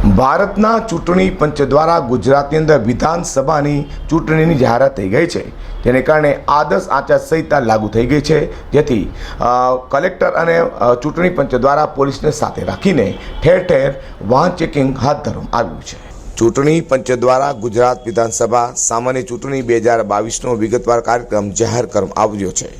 ભારતના ચૂંટણી પંચ દ્વારા ગુજરાતની અંદર વિધાનસભાની ચૂંટણીની જાહેરાત થઈ ગઈ છે. જેને કારણે આદર્શ આચારસંહિતા લાગુ થઈ ગઈ છે. જેથી કલેક્ટર અને ચૂંટણી પંચ દ્વારા પોલીસને સાથે રાખીને ઠેર ઠેર વાહન ચેકિંગ હાથ ધરવામાં આવ્યું છે. ચૂંટણી પંચ દ્વારા ગુજરાત વિધાનસભા સામાન્ય ચૂંટણી બે હજાર બાવીસનો વિગતવાર કાર્યક્રમ જાહેર કરવામાં આવ્યો છે.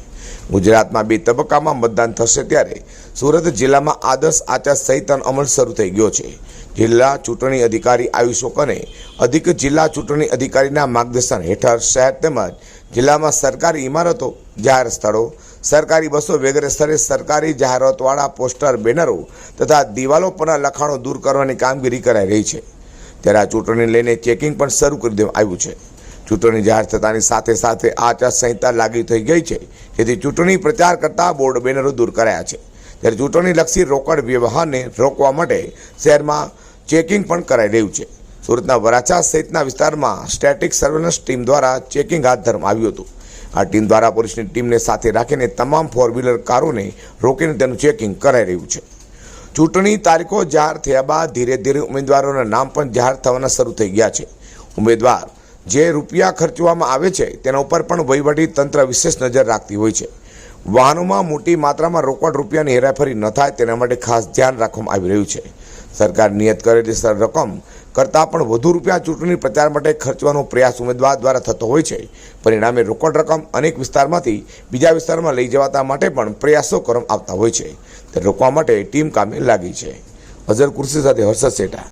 ગુજરાતમાં બે તબક્કામાં મતદાન થશે ત્યારે સુરત જિલ્લામાં આદર્શ આચારસંહિતાનો અમલ શરૂ થઈ ગયો છે. જિલ્લા ચૂંટણી અધિકારી આયુષોક અને અધિક જિલ્લા ચૂંટણી અધિકારીના માર્ગદર્શન હેઠળ શહેર તેમજ જિલ્લામાં સરકારી ઇમારતો, જાહેર સ્થળો, સરકારી બસો વગેરે સ્થળે સરકારી જાહેરાતવાળા પોસ્ટર, બેનરો તથા દિવાલો પરના લખાણો દૂર કરવાની કામગીરી કરાઈ રહી છે. ત્યારે આ ચૂંટણીને લઈને ચેકિંગ પણ શરૂ કરી દેવામાં આવ્યું છે. ચૂંટણી જાહેર થતાની સાથે સાથે આચારસંહિતા લાગુ થઈ ગઈ છે. જેથી ચૂંટણી પ્રચાર કરતા બોર્ડ બેનરો દૂર કરાયા છે. ત્યારે ચૂંટણીલક્ષી રોકડ વ્યવહારને રોકવા માટે શહેરમાં ચેકિંગ પણ કરાઈ રહ્યું છે. સુરતના વરાછા સહિતના વિસ્તારમાં સ્ટેટિક સર્વેલન્સ ટીમ દ્વારા ચેકિંગ હાથ ધરવામાં આવ્યું હતું. આ ટીમ દ્વારા પોલીસની ટીમને સાથે રાખીને તમામ ફોર વ્હીલર કારોને રોકીને તેનું ચેકિંગ કરાઈ રહ્યું છે. ચૂંટણી તારીખો જાહેર થયા બાદ ધીરે ધીરે ઉમેદવારોના નામ પણ જાહેર થવાના શરૂ થઈ ગયા છે. ઉમેદવાર જે રૂપિયા ખર્ચવામાં આવે છે, તેના ઉપર પણ વહીવટી તંત્ર વિશેષ નજર રાખતી હોય છે. વાહનોમાં મોટી માત્રામાં રોકડ રૂપિયાની હેરાફેરી ન થાય તેના માટે ખાસ ધ્યાન રાખવામાં આવી રહ્યું છે. સરકાર નિયત કરેલી રકમ કરતાં પણ વધુ રૂપિયા ચૂંટણી પ્રચાર માટે ખર્ચવાનો પ્રયાસ ઉમેદવાર દ્વારા થતો હોય છે. પરિણામે રોકડ રકમ અનેક વિસ્તારમાંથી બીજા વિસ્તારમાં લઈ જવાતા માટે પણ પ્રયાસો કરવામાં આવતા હોય છે. તે રોકવા માટે ટીમ કામે લાગી છે. અઝર કુર્સી સાથે હર્ષદ શેઠા